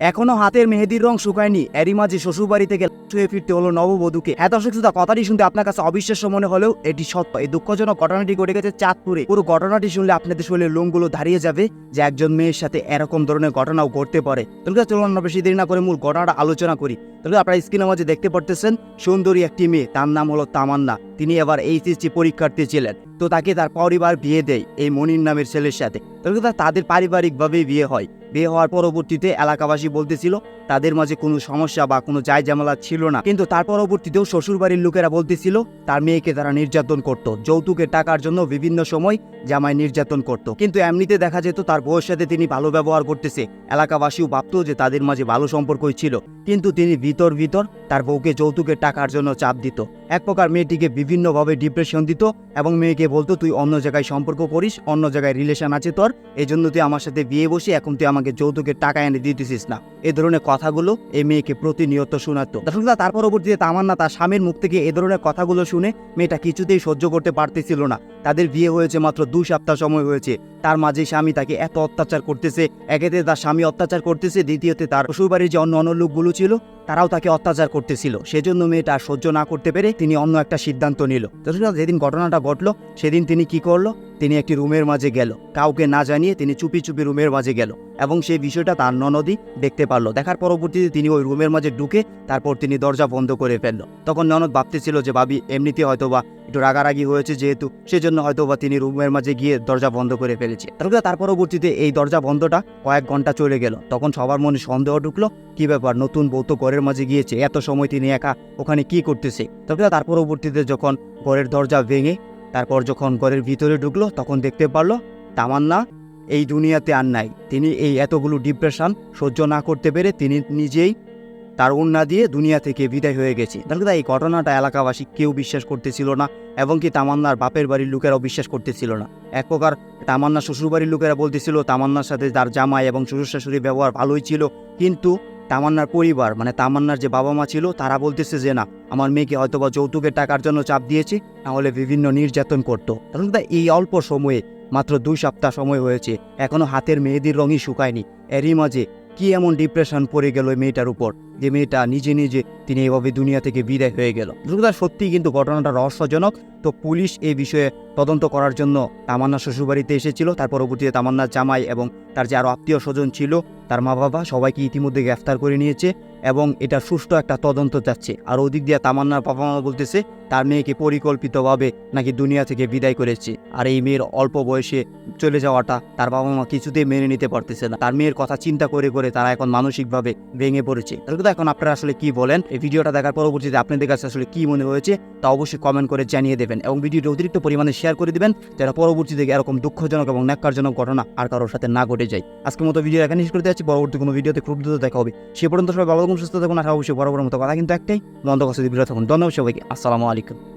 এখনও হাতের মেহেদির রং শুকায়নি। এরই মাঝে শ্বশুরবাড়ি থেকে শুয়ে ফিরতে হলো নববধূকে। এত অসুস্থতা কথাটি শুনতে আপনার কাছে অবিশ্বাস্য মনে হলেও এটি সত্য। এই দুঃখজনক ঘটনাটি ঘটে গেছে চাঁদপুরে। পুরো ঘটনাটি শুনলে আপনাদের শরীরের লোমগুলো দাঁড়িয়ে যাবে যে একজন মেয়ের সাথে এরকম ধরনের ঘটনাও ঘটতে পারে। তাহলে চলুন আমরা বেশি দেরি না করে মূল ঘটনাটা আলোচনা করি। তাহলে আপনারা স্ক্রিনের মাঝে দেখতে পারতেছেন, সুন্দরী একটি মেয়ে, তার নাম হলো তামান্না। তিনি এবার এইচএসসি পরীক্ষার্থী ছিলেন। তো তাকে তার পরিবার বিয়ে দেয় এই মনির নামের ছেলের সাথে। তাহলে তাদের পারিবারিকভাবেই বিয়ে হয়। বিয়ে হওয়ার পরবর্তীতে এলাকাবাসী বলতেছিল, তাদের মাঝে কোনো সমস্যা বা কোনো জায় জামালা ছিল না। কিন্তু তার পরবর্তীতেও শ্বশুরবাড়ির লোকেরা বলতেছিল, তার মেয়েকে তারা নির্যাতন করত, যৌতুকের টাকার জন্য বিভিন্ন সময় জামাই নির্যাতন করত। কিন্তু এমনিতে দেখা যেত তার বউয়ের সাথে তিনি ভালো ব্যবহার করতেছে। এলাকাবাসীও ভাবত যে তাদের মাঝে ভালো সম্পর্কই ছিল। কিন্তু তিনি ভিতর ভিতর তার বউকে যৌতুকের টাকার জন্য চাপ দিত। এক প্রকার মেয়েটিকে বিভিন্নভাবে ডিপ্রেশন দিত এবং মেয়েকে বলতো তুই অন্য জায়গায় সম্পর্ক করিস অন্য জায়গায় রিলেশন আছে তোর। এই জন্য তুই আমার সাথে বিয়ে বসে এখন তুই আমাকে যৌতুকের টাকা এনে দিতেছিস না। এ ধরনের কথাগুলো এই মেয়েকে প্রতিনিয়ত শোনাতো। দর্শক শ্রোতা, তার পরবর্তীতে তামান্না তার স্বামীর মুখ থেকে এ ধরনের কথাগুলো শুনে মেয়েটা কিছুতেই সহ্য করতে পারতেছিল না। তাদের বিয়ে হয়েছে মাত্র দু সপ্তাহ সময় হয়েছে। তার মাঝে স্বামী তাকে এত অত্যাচার করতেছে, একেতে তার স্বামী অত্যাচার করতেছে, দ্বিতীয়তে তার শ্বশুরবাড়ির যে অন্য অন্য লোকগুলো ছিল, তারাও তাকে অত্যাচার করতেছিল। সেজন্য মেয়েটা সহ্য না করতে পেরে তিনি অন্য একটা সিদ্ধান্ত নিল। যেদিন ঘটনাটা ঘটলো, সেদিন তিনি কি করল? তিনি একটি রুমের মাঝে গেল। কাউকে না জানিয়ে তিনি চুপি চুপি রুমের মাঝে গেল এবং সেই বিষয়টা তার ননদই দেখতে পারল। দেখার পরবর্তীতে তিনি ওই রুমের মাঝে ঢুকে তারপর তিনি দরজা বন্ধ করে ফেলল। তখন ননদ ভাবতেছিল যে, ভাবি, এমনিতে হয়তো বা একটু রাগারাগি হয়েছে যেহেতু, সেজন্য হয়তো বা তিনি রুমের মাঝে গিয়ে দরজা বন্ধ করে ফেলেছে। তার পরবর্তীতে এই দরজা বন্ধটা কয়েক ঘণ্টা চলে গেল। তখন সবার মনে সন্দেহ ঢুকলো, কি ব্যাপার, নতুন বউ তো ঘরের মাঝে গিয়েছে, এত সময় তিনি একা, ওখানে কি করতেছে? তারপরে তার পরবর্তীতে যখন ঘরের দরজা ভেঙে, তারপর যখন ঘরের ভিতরে ঢুকলো, তখন দেখতে পারল, তামান্না, এই দুনিয়াতে আর নাই। তিনি এই এতগুলো ডিপ্রেশন সহ্য না করতে পেরে তিনি নিজেই তার উন্না দিয়ে দুনিয়া থেকে বিদায় হয়ে গেছে। তাহলে এই ঘটনাটা এলাকাবাসী কেউ বিশ্বাস করতেছিল না এবং কি তামান্নার বাপের বাড়ির লোকেরাও বিশ্বাস করতেছিল না। এক প্রকার তামান্না শ্বশুরবাড়ির লোকেরা বলতেছিল, তামান্নার সাথে তার জামাই এবং শ্বশুর শাশুড়ি ব্যবহার ভালোই ছিল, কিন্তু তামান্নার পরিবার মানে তামান্নার যে বাবা মা ছিল, তারা বলতেছে যে, না, আমার মেয়েকে হয়তো বা যৌতুকের টাকার জন্য চাপ দিয়েছে, নাহলে বিভিন্ন নির্যাতন করতো। তাহলে এই অল্প সময়ে, মাত্র দুই সপ্তাহ সময় হয়েছে, এখনও হাতের মেহেদির রঙই শুকায়নি। এরই মাঝে কি এমন ডিপ্রেশন পড়ে গেল মেয়েটার উপর যে মেয়েটা নিজে নিজে তিনি এভাবে দুনিয়া থেকে বিদায় হয়ে গেল? দুর্গা সত্যি কিন্তু ঘটনাটা রহস্যজনক। তো পুলিশ এই বিষয়ে তদন্ত করার জন্য তামান্না শ্বশুরবাড়িতে এসেছিল, তার পরবর্তীতে তামান্নার জামাই এবং তার যে আরও আত্মীয় স্বজন ছিল, তার মা বাবা সবাইকে ইতিমধ্যে গ্রেফতার করে নিয়েছে এবং এটা সুষ্ঠু একটা তদন্ত যাচ্ছে। আর ওদিক দিয়ে তামান্নার বাবা মা বলতেছে, তার মেয়েকে পরিকল্পিতভাবে নাকি দুনিয়া থেকে বিদায় করেছে। আর এই মেয়ের অল্প বয়সে চলে যাওয়াটা তার বাবা মা কিছুতেই মেনে নিতে পারতেছে না। তার মেয়ের কথা চিন্তা করে করে তারা এখন মানসিকভাবে ভেঙে পড়েছে। তাহলে এখন আপনারা আসলে কি বলেন? এই ভিডিওটা দেখার পরবর্তীতে আপনাদের কাছে আসলে কি মনে হয়েছে, তা অবশ্যই কমেন্ট করে জানিয়ে দেবেন। এবং ভিডিওটি অতিরিক্ত পরিমাণে শেয়ার করে দিবেন পরবর্তী থেকে এরকম দুঃখজনক এবং ন্যাকারজনক ঘটনা আর কারোর সাথে না ঘটে যায়। আজকের মতো ভিডিও এখানে শেষ করতে যাচ্ছি। পরবর্তী কোনো ভিডিওতে খুব দ্রুত দেখা হবে। সে পর্যন্ত সবাই ভালো সুস্থ থাকুন, আর অবশ্যই বড় বড় মতো কথা কিন্তু একটাই, বন্ধ কাছে বিরত থাকুন। ধন্যবাদ সবাইকে। আসসালামু আলাইকুম।